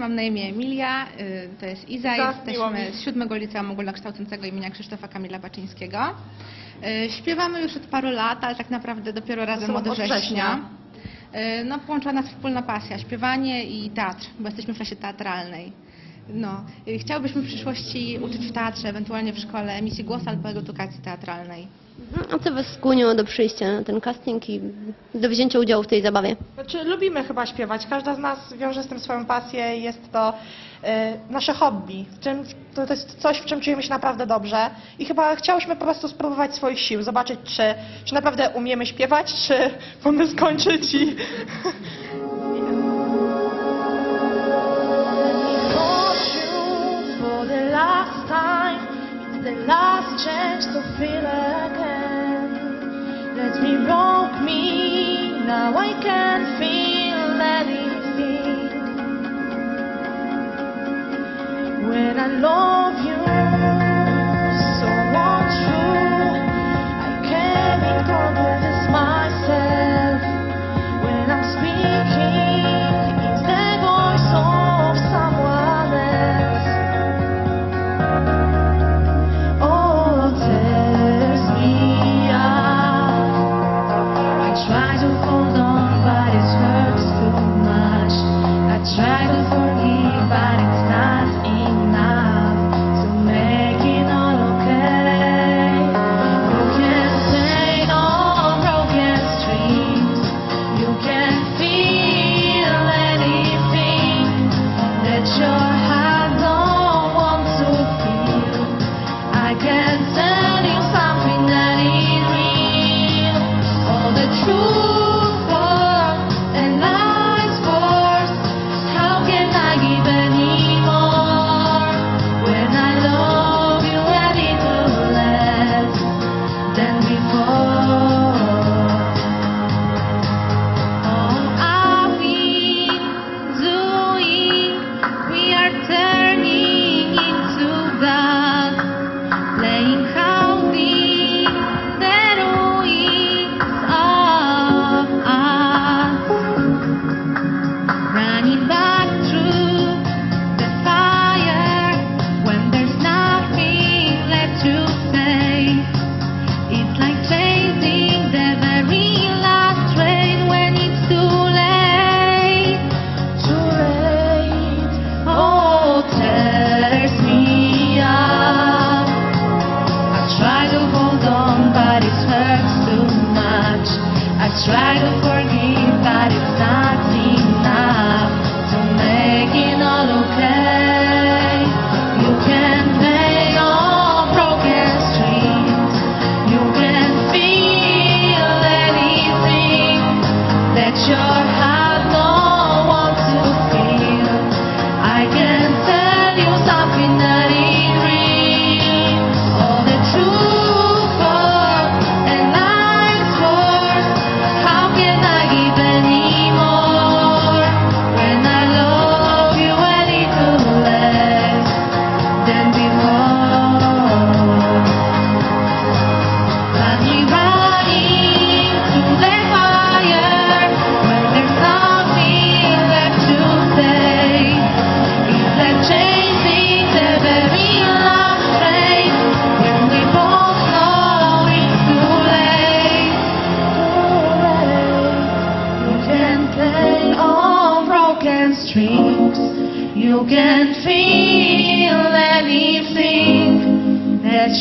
Mam na imię Emilia, y, to jest Iza, mi. jesteśmy z siódmego liceum ogólnokształcącego imienia Krzysztofa Kamila Baczyńskiego. Y, Śpiewamy już od paru lat, ale tak naprawdę dopiero razem od września. września. Y, No, połączyła nas wspólna pasja, śpiewanie i teatr, bo jesteśmy w klasie teatralnej. No, y, chciałbyśmy w przyszłości uczyć w teatrze, ewentualnie w szkole emisji głosu albo edukacji teatralnej. Mhm. A co Was skłoniło do przyjścia na ten casting i do wzięcia udziału w tej zabawie? Znaczy, lubimy chyba śpiewać. Każda z nas wiąże z tym swoją pasję i jest to e, nasze hobby. W czym, to, to jest coś, w czym czujemy się naprawdę dobrze. I chyba chciałyśmy po prostu spróbować swoich sił, zobaczyć, czy, czy naprawdę umiemy śpiewać, czy mamy skończyć i... last time. It's the last chance to feel again. Let me rock me. Now I can feel anything. When I love try to 你好。Try to forgive, but it's not enough to make it all okay. You can play on broken strings. You can feel anything that your heart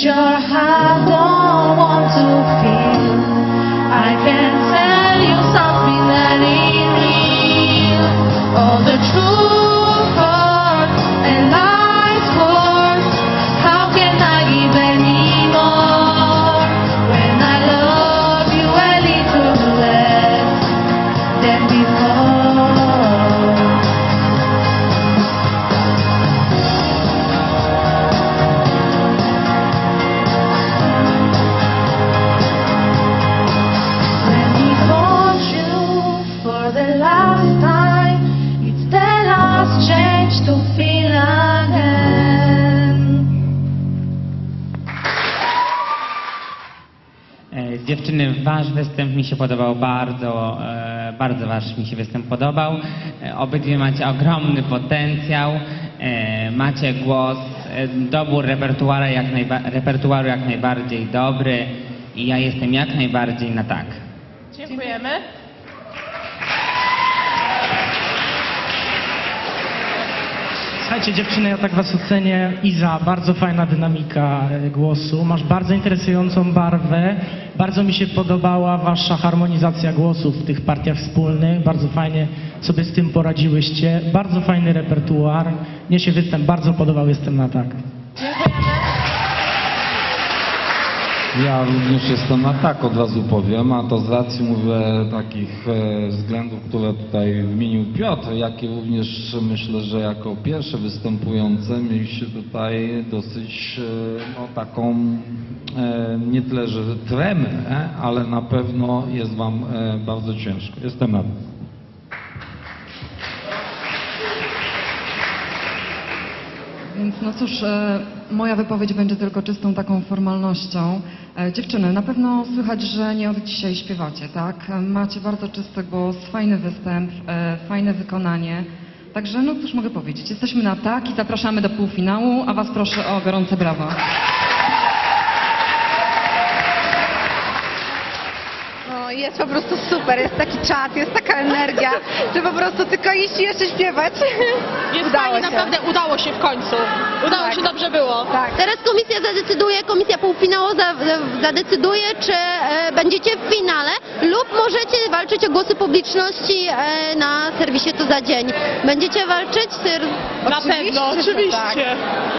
your heart Dziewczyny, wasz występ mi się podobał bardzo, e, bardzo Wasz mi się występ podobał. E, Obydwie macie ogromny potencjał, e, macie głos, dobór repertuaru jak, najba- repertuaru jak najbardziej dobry i ja jestem jak najbardziej na tak. Dziękujemy. Słuchajcie dziewczyny, ja tak was ocenię. Iza, bardzo fajna dynamika e, głosu. Masz bardzo interesującą barwę. Bardzo mi się podobała wasza harmonizacja głosów w tych partiach wspólnych. Bardzo fajnie sobie z tym poradziłyście. Bardzo fajny repertuar. Mnie się występ bardzo podobał, jestem na tak. Ja również jestem na tak, od razu powiem, a to z racji mówię takich e, względów, które tutaj wymienił Piotr, jak i również myślę, że jako pierwsze występujące mieliście tutaj dosyć e, no, taką e, nie tyle, że tremę, ale na pewno jest wam bardzo ciężko. Jestem na tak. Więc no cóż, moja wypowiedź będzie tylko czystą taką formalnością. E, dziewczyny, na pewno słychać, że nie od dzisiaj śpiewacie, tak? E, Macie bardzo czysty głos, fajny występ, e, fajne wykonanie. Także no cóż mogę powiedzieć, jesteśmy na tak i zapraszamy do półfinału, a Was proszę o gorące brawa. Jest po prostu super, jest taki czat, jest taka energia, że po prostu tylko iść i jeszcze śpiewać. Jest Udało fajnie, się. naprawdę udało się w końcu. Udało Tak. się, dobrze było. Tak. Teraz komisja zadecyduje, komisja za- zadecyduje, czy e, będziecie w finale lub możecie walczyć o głosy publiczności e, na serwisie To za dzień. Będziecie walczyć? Na pewno, oczywiście.